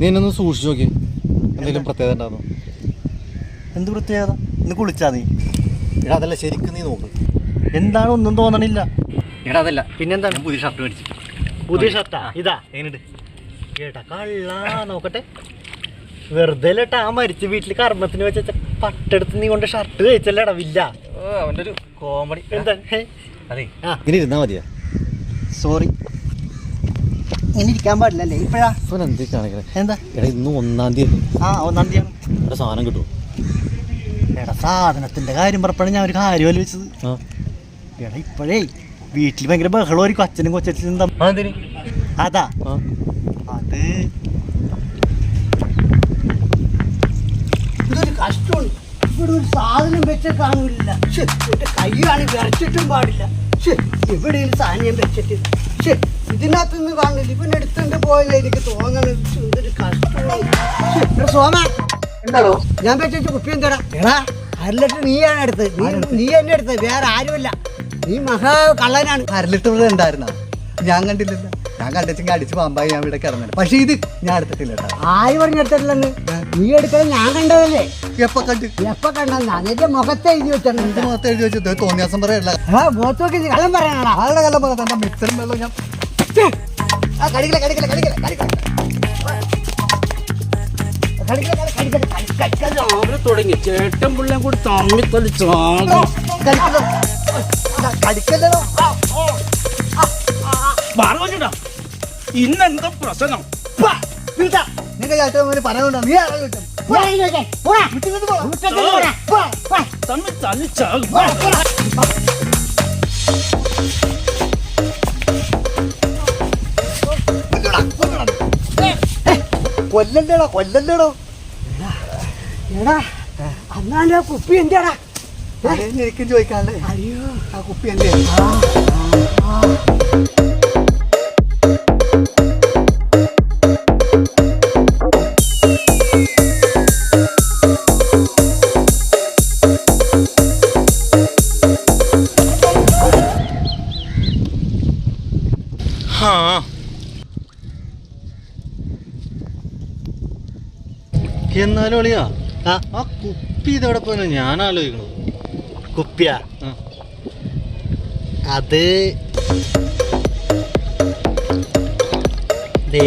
നീ എന്നൊന്ന് സൂക്ഷിച്ചു നോക്കി. എന്തെങ്കിലും പ്രത്യേകത ഉണ്ടാകുന്നു എന്ത് പ്രത്യേകത? ഇന്ന് കുളിച്ചാ നീ? എടാ അതല്ല ശരിക്കും നീ നോക്ക്. എന്താണ് ഒന്നും തോന്നണില്ല. എടാ അതല്ല പിന്നെന്താണ്? പുതിയ ഷർട്ട് മേടിച്ചു. പുതിയ ഷർട്ടാ ഇതാ എങ്ങനെയുണ്ട്? കേട്ടാ കള്ളാ നോക്കട്ടെ. വെറുതെ ആ മരിച്ച വീട്ടിൽ കർമ്മത്തിന് വെച്ച പട്ടെടുത്ത് നീ കൊണ്ട് ഷർട്ട് കഴിച്ചല്ലേടാ വില്ല. അവന്റെ ഒരു കോമഡി എന്താ അതെ. ആ. ഇങ്ങനെ ഇരുന്നാ മതിയാ. സോറി ഇങ്ങനെ ഇരിക്കാൻ പാടില്ലല്ലേ? ഇപ്പഴാ? എന്താ? എടാ ഇന്ന് ഒന്നാം തീയതി. ആ ഒന്നാം തീയതി സാധനം കിട്ടും എടാ സാധനത്തിന്റെ കാര്യം പറഞ്ഞപ്പോഴാണ് ഞാൻ ഒരു കാര്യം ആലോചിച്ചത്. എടാ ഇപ്പോഴേ വീട്ടിൽ ഭയങ്കര ബഹളമായിരിക്കും. അച്ഛനും കൊച്ചച്ഛനും തമ്മിൽ. അതാ. അത് ഇതൊരു കഷ്ടമാണ്. ഇവിടെ ഒരു സാധനം വെച്ച കാണില്ല എന്റെ കൈയാണ് വിറച്ചിട്ടും പാടില്ല. ഒരു സാധനം വെച്ചിട്ട് ശ്ശെ, നിന്ന് കാണില്ല ഇവൻ എടുത്തുകൊണ്ട് പോയല്ലേ എനിക്ക് തോന്നണത് കഷ്ടമാണ് എടാ സോമ എന്താണോ ഞാൻ വെച്ചു കുപ്പി തരാം എടാ അര ലിറ്റർ നീയാണ് എടുത്തത്. നീ നീ എന്നെ എടുത്തത്. വേറെ ആരുമല്ല. നീ മഹാ കള്ളനാണ്. അര ലിറ്റർ ഉണ്ടായിരുന്ന ഞാൻ കണ്ടില്ലല്ലോ ഞാൻ കണ്ടിച്ചെങ്കിൽ അടിച്ച് പാമ്പായി ഞാൻ ഇവിടെ കിടന്നില്ല. പക്ഷേ ഇത് ഞാൻ എടുത്തിട്ടില്ല കേട്ടോ. ആര് പറഞ്ഞെടുത്തിട്ടില്ലെന്ന് നീ എടുക്കണം ഞാൻ കണ്ടതല്ലേ? എപ്പോ കണ്ടു? എപ്പോ കണ്ടെന്നാ? നിന്റെ മുഖത്തെ എഴുതി വെച്ചാണ് നിന്റെ മുഖത്തെ എഴുതി വെച്ചത് തോന്നിയാസം പറയല്ല മുഖത്ത് നോക്കി കള്ളം പറയാനാടാ ആളുടെ കള്ളം പറയാം? മിക്സറും വെള്ളം ഞാൻ കടിക്കല കടിക്കല കടിക്കല കടിക്കല. തുടങ്ങി. ചേട്ടൻ പിള്ളേം കൂടി തല്ലിച്ചാകും കടിക്കല്ലടോ. പറഞ്ഞിട്ടാ ഇന്നെന്താ പ്രശ്നം? പാ, വീട്ടാ. കൊല്ലല്ലേടോ കൊല്ലണ്ടടോ. എടാ അന്നാണ്ട് ആ കുപ്പി എന്റെടാ എനിക്കും ചോദിക്കാണ്ട് അയ്യോ. ആ കുപ്പി എന്റെ എന്നാലും ആ ആ കുപ്പി ഇതെവിടെ പോയെന്ന് ഞാൻ ആലോചിക്കണു. കുപ്പിയാ? ആ. അത് ദേ